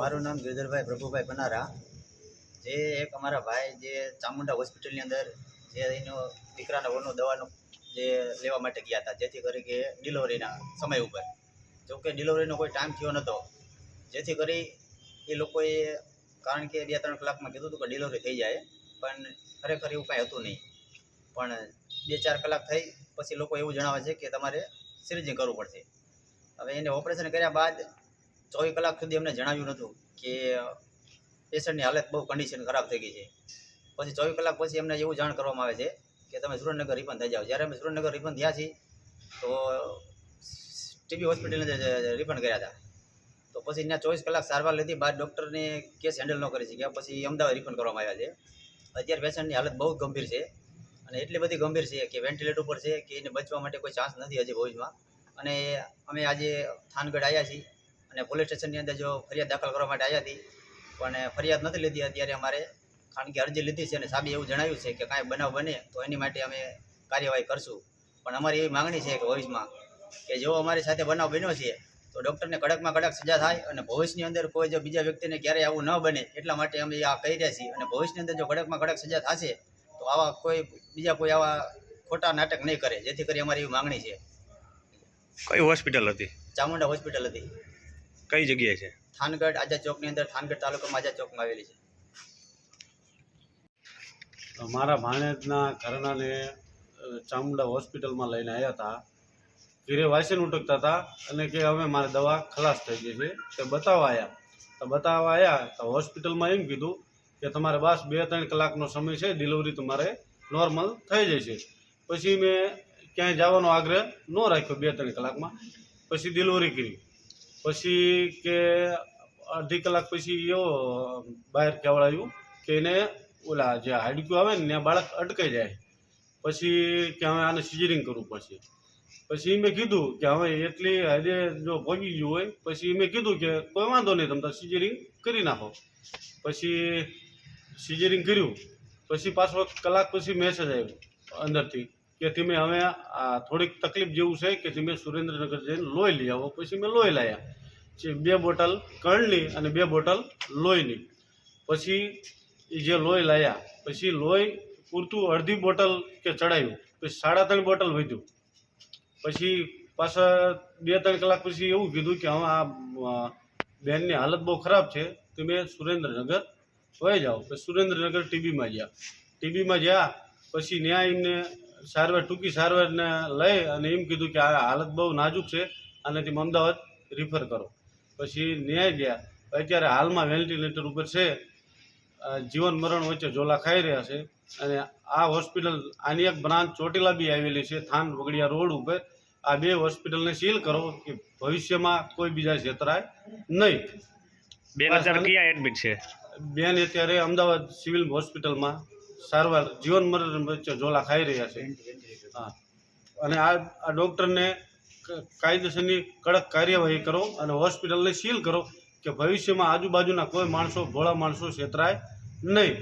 મારું નામ ગિરધરભાઈ પ્રભુભાઈ પનારા. જે એક અમારા ભાઈ જે ચામુંડા હોસ્પિટલની અંદર જે એનો દીકરાના વહુનો દવાનું જે લેવા માટે ગયા હતા, જેથી કરી કે ડિલિવરીના સમય ઉપર. જોકે ડિલિવરીનો કોઈ ટાઈમ થયો નહોતો જેથી કરી એ લોકોએ કારણ કે બે ત્રણ કલાકમાં કીધું હતું કે ડિલિવરી થઈ જાય, પણ ખરેખર એવું કાંઈ હતું નહીં. પણ બે ચાર કલાક થઈ, પછી લોકો એવું જણાવે છે કે તમારે સિરિંજિંગ કરવું પડશે. હવે એને ઓપરેશન કર્યા બાદ ચોવીસ કલાક સુધી અમને જણાવ્યું નહોતું કે પેશન્ટની હાલત બહુ કન્ડિશન ખરાબ થઈ ગઈ છે. પછી ચોવીસ કલાક પછી અમને એવું જાણ કરવામાં આવે છે કે તમે સુરેન્દ્રનગર રિફંડ થઈ જાઓ. જ્યારે અમે સુરેન્દ્રનગર રિફંડ થયા છીએ, તો ટીબી હોસ્પિટલને રિફંડ કર્યા હતા. તો પછી ત્યાં ચોવીસ કલાક સારવાર લીધી, બાદ ડૉક્ટરને કેસ હેન્ડલ ન કરી શક્યા. પછી અમદાવાદ રિફંડ કરવામાં આવ્યા છે. અત્યારે પેશન્ટની હાલત બહુ ગંભીર છે અને એટલી બધી ગંભીર છે કે વેન્ટિલેટર ઉપર છે કે એને બચવા માટે કોઈ ચાન્સ નથી હજી ભવિષ્યમાં. અને અમે આજે થાનગઢ આવ્યા છીએ. અને પોલીસ સ્ટેશનની અંદર જો ફરિયાદ દાખલ કરવા માટે આવ્યા હતી પણ ફરિયાદ નથી લીધી. અત્યારે અમારે કારણ કે અરજી લીધી છે અને સાબે એવું જણાવ્યું છે કે કાંઈ બનાવ બને તો એની માટે અમે કાર્યવાહી કરશું. પણ અમારી એવી માંગણી છે કે ભવિષ્યમાં કે જો અમારી સાથે બનાવ બન્યો છે તો ડૉક્ટરને કડકમાં કડક સજા થાય અને ભવિષ્યની અંદર કોઈ જો બીજા વ્યક્તિને ક્યારેય આવું ન બને એટલા માટે અમે આ કહી રહ્યા છીએ. અને ભવિષ્યની અંદર જો કડકમાં કડક સજા થશે તો આવા કોઈ બીજા કોઈ આવા ખોટા નાટક નહીં કરે જેથી કરી અમારી એવી માંગણી છે. કઈ હોસ્પિટલ હતી? ચામુંડા હોસ્પિટલ હતી. કઈ જગ્યાએ છે? થાનગઢ આઝાદ ચોકની અંદર થાનગઢ તાલુકામાં આઝાદ ચોકમાં આવેલી છે. મારા ભાણેજના ઘરનાને ચામુંડા હોસ્પિટલમાં લઈને આવ્યા હતા. ઘીરે વાસણ ઉટકતા હતા અને કે હવે મારે દવા ખલાસ થઈ ગઈ છે. તે બતાવવા આવ્યા તો બતાવવા આવ્યા તો હોસ્પિટલમાં એમ કીધું કે તમારે બસ બે ત્રણ કલાકનો સમય છે ડિલિવરી તમારે નોર્મલ થઈ જશે પછી મેં ક્યાંય જવાનો આગ્રહ ન રાખ્યો બે ત્રણ કલાકમાં. પછી ડિલિવરી કરી. પછી કે અડધી કલાક પછી એવો બહાર કહેવડાયું કે એને ઓલા જે હાડકું આવે ને, ત્યાં બાળક અટકાઈ જાય. પછી કે હવે આને સિઝરિંગ કરવું પડશે. પછી મેં કીધું કે હવે એટલી હદે જો ભોગી ગયું હોય, પછી મેં કીધું કે કોઈ વાંધો નહીં, તમે સિઝરિંગ કરી નાખો. પછી સિઝરિંગ કર્યું. પછી પાછો કલાક પછી મેસેજ આવ્યો અંદરથી. કે તમે હવે આ થોડીક તકલીફ જેવું છે કે તમે સુરેન્દ્રનગર જઈને લોહી લઈ આવો. પછી મેં લોહી લાવ્યા જે બે બોટલ કળની અને બે બોટલ લોહીની. પછી એ જે લોહી લાવ્યા પછી લોહી પૂરતું અડધી બોટલ કે ચડાવ્યું પછી સાડા ત્રણ બોટલ વધ્યું. પછી પાછા બે ત્રણ કલાક પછી એવું કીધું કે હવે આ બેનની હાલત બહુ ખરાબ છે, તમે સુરેન્દ્રનગર વહી જાઓ. પછી સુરેન્દ્રનગર ટીબીમાં ગયા. ટીબીમાં ગયા, પછી ત્યાં એમને સારવાર ટૂંકી સારવારને લઈ અને એમ કીધું કે આ હાલત બહુ નાજુક છે અને તમે અમદાવાદ રિફર કરો. પછી ન્યાય ગયા. અત્યારે હાલમાં વેન્ટિલેટર ઉપર છે જીવન મરણ વચ્ચે ઝોલા ખાઈ રહ્યા છે અને આ હોસ્પિટલ આની એક બ્રાન્ચ ચોટીલા બી આવેલી છે થાન વગડિયા રોડ ઉપર. આ બે હોસ્પિટલને સીલ કરો કે ભવિષ્યમાં કોઈ બીજા છેતરાય નહીં. બેન અત્યારે ક્યાં એડમિટ છે? બેન અત્યારે અમદાવાદ સિવિલ હોસ્પિટલમાં સારવાર જીવન મરણ વચ્ચે ઝોલા ખાઈ રહ્યા છે. હા. અને આ આ ડૉક્ટરને કાયદેસરની કડક કાર્યવાહી કરો અને હોસ્પિટલને સીલ કરો કે ભવિષ્યમાં આજુબાજુના કોઈ માણસો, ભોળા માણસો છેતરાય નહીં.